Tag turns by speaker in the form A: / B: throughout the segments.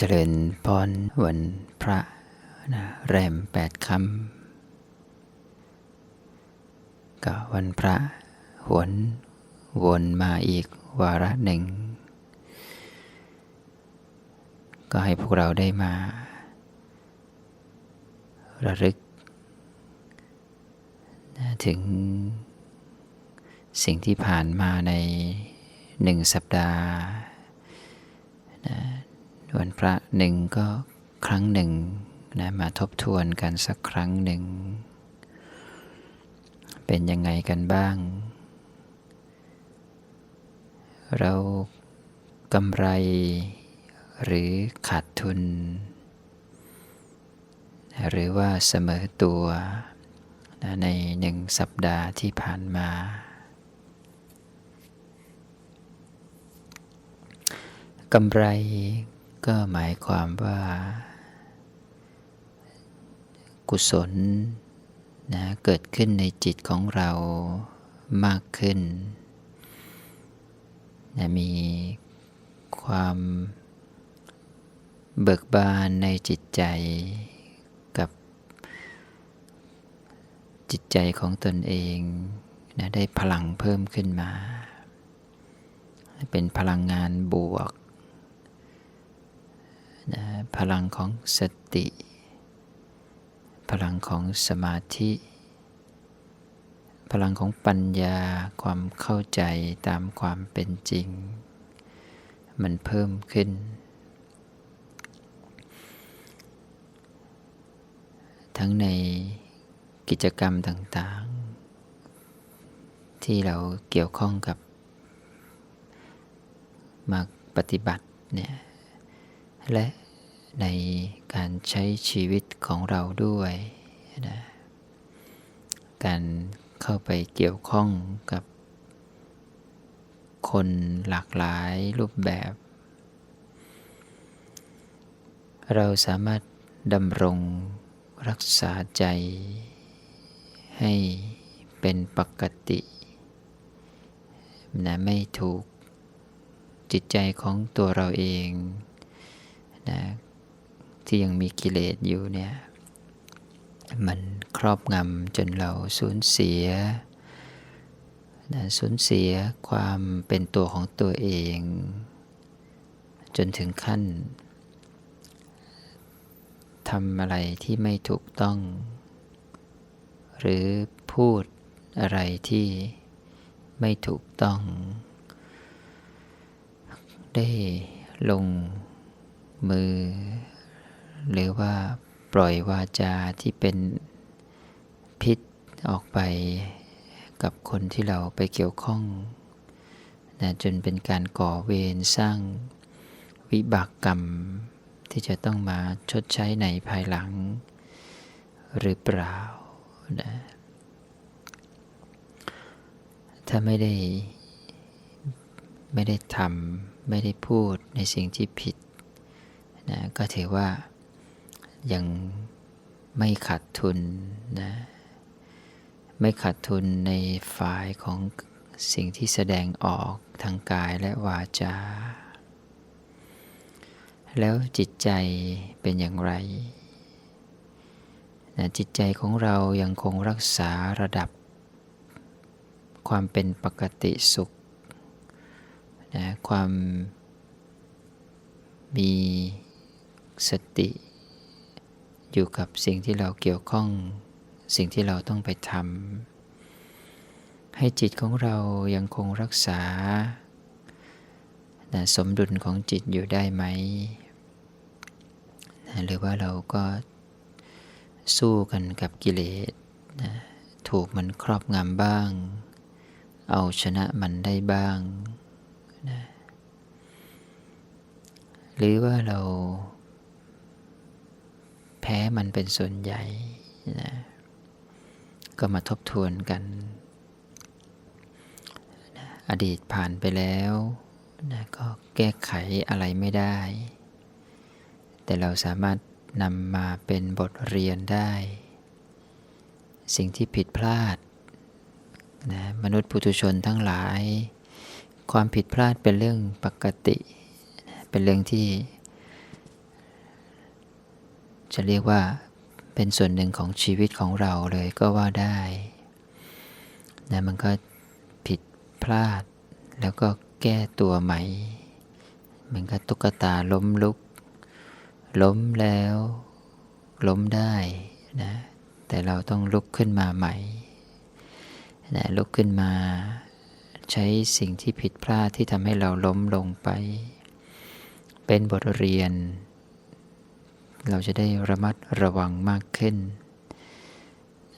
A: เจริญพรวันพระนะแรมแปดคำก็วันพระหวนวนมาอีกวาระหนึ่ง ก็ให้พวกเราได้มา ระลึกนะถึงสิ่งที่ผ่านมาในหนึ่งสัปดาห์นะ วันพระหนึ่งก็ครั้งหนึ่งนะมาทบทวนกันสักครั้งหนึ่ง เป็นยังไงกันบ้าง เรากำไรหรือขาดทุน หรือว่าเสมอตัวนะในหนึ่งสัปดาห์ที่ผ่านมา กำไร ก็หมายความว่า กุศลนะเกิดขึ้นในจิตของเรามากขึ้นนะมีความเบิกบานในจิตใจกับจิตใจของตนเองนะได้พลังเพิ่มขึ้นมา เป็นพลังงานบวก นะพลังของสติ พลังของสมาธิ พลังของปัญญาความเข้าใจตามความเป็นจริง มันเพิ่มขึ้น ทั้งในกิจกรรมต่างๆ ที่เราเกี่ยวข้องกับมาปฏิบัติเนี่ย และในการใช้ชีวิตของเราด้วยนะการเข้าไปเกี่ยวข้องกับ คนหลากหลายรูปแบบ เราสามารถดำรงรักษาใจ ให้เป็นปกตินะไม่ถูกจิตใจของตัวเราเอง นะที่ยังมีกิเลสอยู่เนี่ยมันครอบงำจนเราสูญเสียนะสูญเสียความเป็นตัวของตัวเอง จนถึงขั้นทำอะไรที่ไม่ถูกต้อง หรือพูดอะไรที่ไม่ถูกต้อง ได้ลง มือ หรือว่าปล่อยวาจาที่เป็นพิษออกไปกับคนที่เราไปเกี่ยวข้องนะจนเป็นการก่อเวรสร้างวิบากกรรมที่จะต้องมาชดใช้ในภายหลัง หรือเปล่านะถ้าไม่ได้ ไม่ได้ทำไม่ได้พูดในสิ่งที่ผิด นะก็ถือว่ายังไม่ขาดทุนนะไม่ขาดทุนในฝ่ายของสิ่งที่แสดงออกทางกายและวาจา แล้วจิตใจเป็นอย่างไรนะจิตใจของเรายังคงรักษาระดับ ความเป็นปกติสุขนะความมี สติ อยู่กับสิ่งที่เราเกี่ยวข้อง สิ่งที่เราต้องไปทำให้จิตของเรายังคงรักษาสมดุลของจิตอยู่ได้ไหม หรือว่าเราก็สู้กันกับกิเลสนะถูกมันครอบงำบ้าง เอาชนะมันได้บ้างนะหรือว่าเรา แพ้มันเป็นส่วนใหญ่นะก็มาทบทวนกันนะอดีตผ่านไปแล้วนะก็แก้ไขอะไรไม่ได้ แต่เราสามารถนำมาเป็นบทเรียนได้ สิ่งที่ผิดพลาดนะมนุษย์ปุถุชนทั้งหลาย ความผิดพลาดเป็นเรื่องปกติ เป็นเรื่องที่ จะเรียกว่าเป็นส่วนหนึ่งของชีวิตของเราเลยก็ว่าได้นะมันก็ผิดพลาด แล้วก็แก้ตัวใหม่มันก็ตุ๊กตาล้มลุก ล้มแล้ว ล้มได้นะแต่เราต้องลุกขึ้นมาใหม่นะลุกขึ้นมา ใช้สิ่งที่ผิดพลาดที่ทำให้เราล้มลงไป เป็นบทเรียน เราจะได้ระมัดระวังมากขึ้น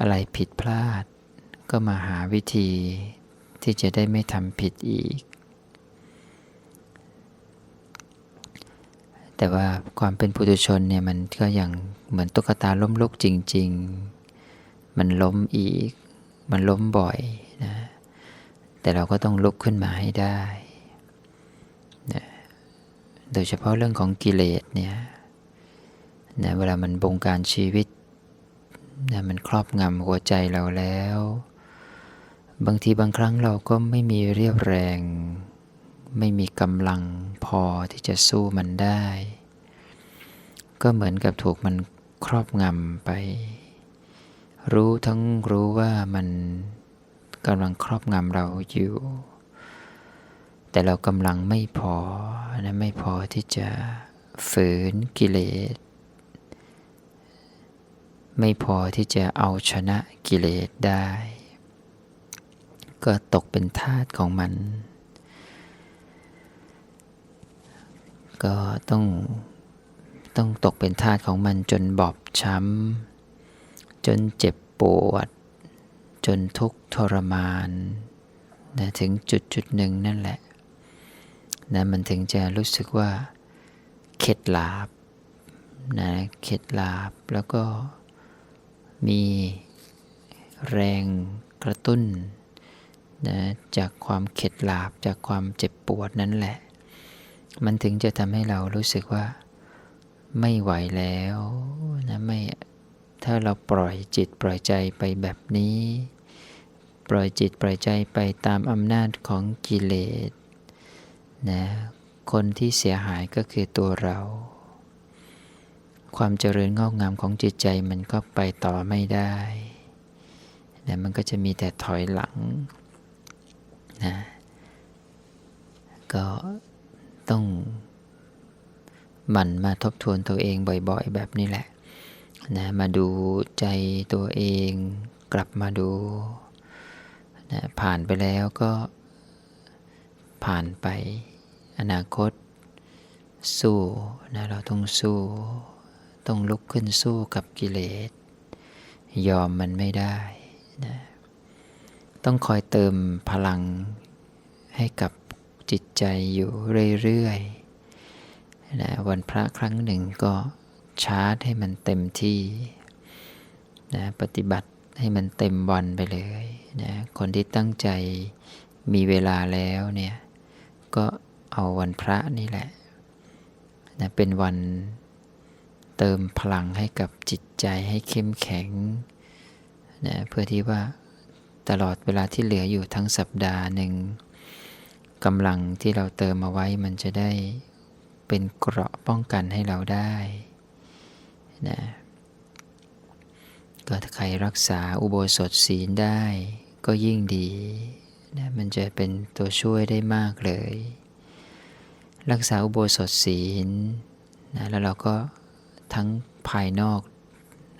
A: อะไรผิดพลาด ก็มาหาวิธีที่จะได้ไม่ทำผิดอีก แต่ว่าความเป็นปุถุชนเนี่ยมันก็อย่างเหมือนตุ๊กตาล้มลุกจริง ๆ มันล้มอีก มันล้มบ่อยนะ แต่เราก็ต้องลุกขึ้นมาให้ได้นะโดยเฉพาะเรื่องของกิเลสเนี่ย นะเวลามันบงการชีวิตนะมันครอบงำหัวใจเราแล้ว บางทีบางครั้งเราก็ไม่มีเรียบแรง ไม่มีกำลังพอที่จะสู้มันได้ ก็เหมือนกับถูกมันครอบงำไป รู้ทั้งรู้ว่ามันกำลังครอบงำเราอยู่ แต่เรากำลังไม่พอนะไม่พอที่จะฝืนกิเลส ไม่พอที่จะเอาชนะกิเลสได้ ก็ตกเป็นทาสของมัน ก็ต้องต้องตกเป็นทาสของมันจนบอบช้ำ จนเจ็บปวด จนทุกข์ทรมานนะถึงจุดจุดหนึ่งนั่นแหละนะมันถึงจะรู้สึกว่า เข็ดหลาบนะเข็ดหลาบแล้วก็ มีแรงกระตุ้นนะจากความเข็ดหลาบจากความเจ็บปวดนั่นแหละ มันถึงจะทำให้เรารู้สึกว่าไม่ไหวแล้วนะไม่ถ้าเราปล่อยจิตปล่อยใจไปแบบนี้ ปล่อยจิตปล่อยใจไปตามอำนาจของกิเลสนะคนที่เสียหายก็คือตัวเรา ความเจริญงอกงามของจิตใจมันก็ไปต่อไม่ได้นะมันก็จะมีแต่ถอยหลังนะก็ต้องหมั่นมาทบทวนตัวเองบ่อยๆ แบบนี้แหละนะมาดูใจตัวเองกลับมาดูนะผ่านไปแล้วก็ผ่านไปอนาคตสู้นะเราต้องสู้ ต้องลุกขึ้นสู้กับกิเลส ยอมมันไม่ได้นะต้องคอยเติมพลังให้กับจิตใจอยู่เรื่อยๆนะวันพระครั้งหนึ่งก็ชาร์จให้มันเต็มที่นะปฏิบัติให้มันเต็มวันไปเลยนะคนที่ตั้งใจมีเวลาแล้วเนี่ย ก็เอาวันพระนี่แหละนะเป็นวัน เติมพลังให้กับจิตใจให้เข้มแข็งนะเพื่อที่ว่าตลอดเวลาที่เหลืออยู่ทั้งสัปดาห์หนึ่งกำลังที่เราเติมเอาไว้มันจะได้เป็นเกราะป้องกันให้เราได้นะก็ถ้าใครรักษาอุโบสถศีลได้ก็ยิ่งดีนะมันจะเป็นตัวช่วยได้มากเลย รักษาอุโบสถศีลนะแล้วเราก็ ทั้งภายนอก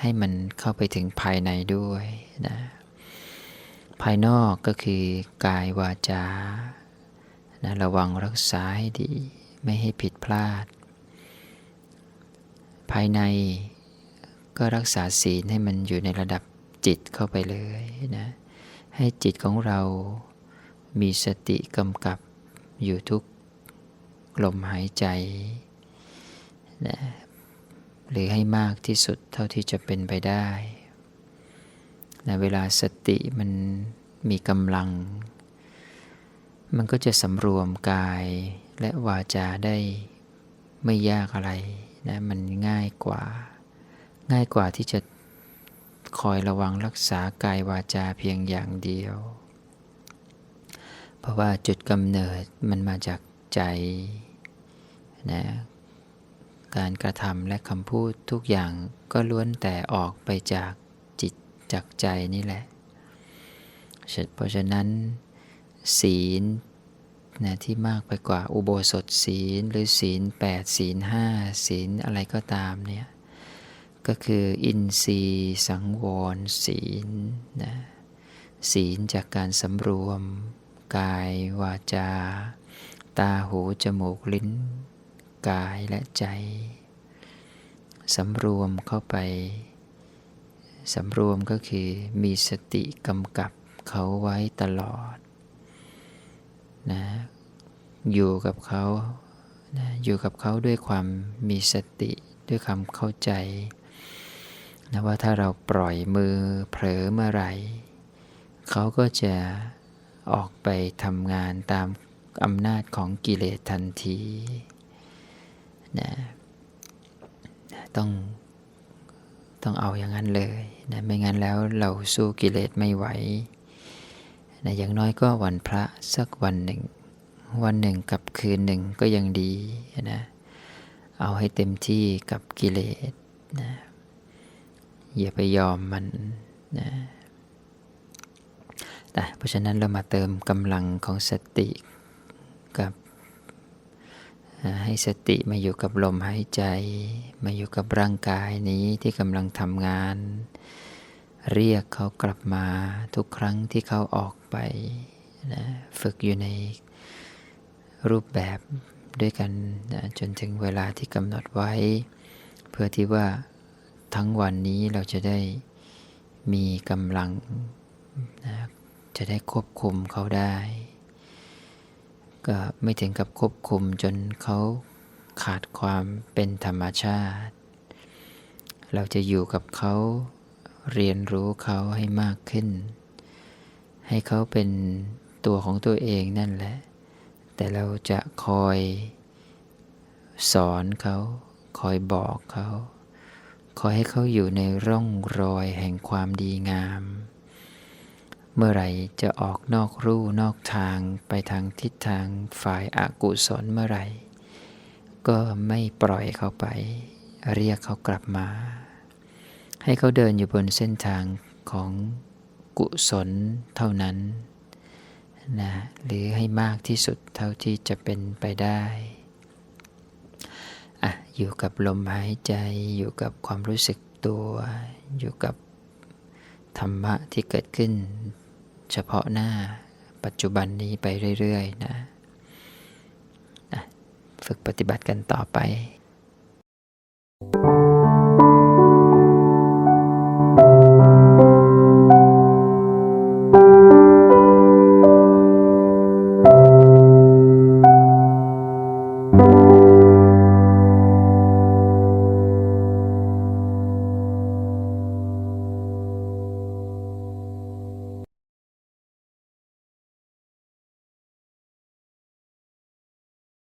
A: ให้มันเข้าไปถึงภายในด้วยนะภายนอกก็คือกายวาจานะระวังรักษาให้ดี ไม่ให้ผิดพลาด ภายในก็รักษาศีลให้มันอยู่ในระดับจิตเข้าไปเลยนะให้จิตของเรามีสติกำกับอยู่ทุกลมหายใจนะ หรือให้มากที่สุดเท่าที่จะเป็นไปได้นะเวลาสติมันมีกำลัง มันก็จะสำรวมกายและวาจาได้ไม่ยากอะไรนะมันง่ายกว่า ง่ายกว่าที่จะคอยระวังรักษากายวาจาเพียงอย่างเดียว เพราะว่าจุดกำเนิดมันมาจากใจนะ การกระทำและคำพูดทุกอย่างก็ล้วนแต่ออกไปจากจิตจากใจนี่แหละ เพราะฉะนั้น ศีลนะที่มากไปกว่าอุโบสถศีลหรือศีล 8 ศีล 5 ศีลอะไรก็ตามเนี่ยก็คืออินทรีย์สังวรศีลนะศีลจากการสำรวม กายวาจา ตาหูจมูกลิ้น กายและใจสำรวมเข้าไปสำรวมก็คือมีสติกำกับเขาไว้ตลอดนะอยู่กับเขานะอยู่กับเขาด้วยความมีสติด้วยความเข้าใจนะว่าถ้าเราปล่อยมือเผลอเมื่อไหร่เขาก็จะออกไปทำงานตามอำนาจของกิเลสทันที นะต้องต้องเอาอย่างนั้นเลยนะไม่งั้นแล้วเราสู้กิเลสไม่ไหวนะอย่างน้อยก็วันพระสักวันหนึ่ง วันหนึ่งกับคืนหนึ่งก็ยังดีนะเอาให้เต็มที่กับกิเลสนะอย่าไปยอมมันนะแต่เพราะฉะนั้นเรามาเติมกำลังของสติ ให้สติมาอยู่กับลมหายใจ มาอยู่กับร่างกายนี้ที่กำลังทำงาน เรียกเขากลับมาทุกครั้งที่เขาออกไปนะฝึกอยู่ในรูปแบบด้วยกันนะจนถึงเวลาที่กำหนดไว้ เพื่อที่ว่าทั้งวันนี้เราจะได้มีกำลังนะจะได้ควบคุมเขาได้ ก็ไม่ถึงกับควบคุมจนเขาขาดความเป็นธรรมชาติ เราจะอยู่กับเขาเรียนรู้เขาให้มากขึ้น ให้เขาเป็นตัวของตัวเองนั่นแหละ แต่เราจะคอยสอนเขาคอยบอกเขา คอยให้เขาอยู่ในร่องรอยแห่งความดีงาม เมื่อไหร่จะออกนอกรูนอกทางไปทางทิศทางฝ่ายอากุศลเมื่อไหร่ ก็ไม่ปล่อยเขาไป เรียกเขากลับมา ให้เขาเดินอยู่บนเส้นทางของกุศลเท่านั้นนะหรือให้มากที่สุดเท่าที่จะเป็นไปได้อะอยู่กับลมหายใจอยู่กับความรู้สึกตัว อยู่กับธรรมะที่เกิดขึ้น เฉพาะหน้าปัจจุบันนี้ไปเรื่อยๆนะฝึกปฏิบัติกันต่อไป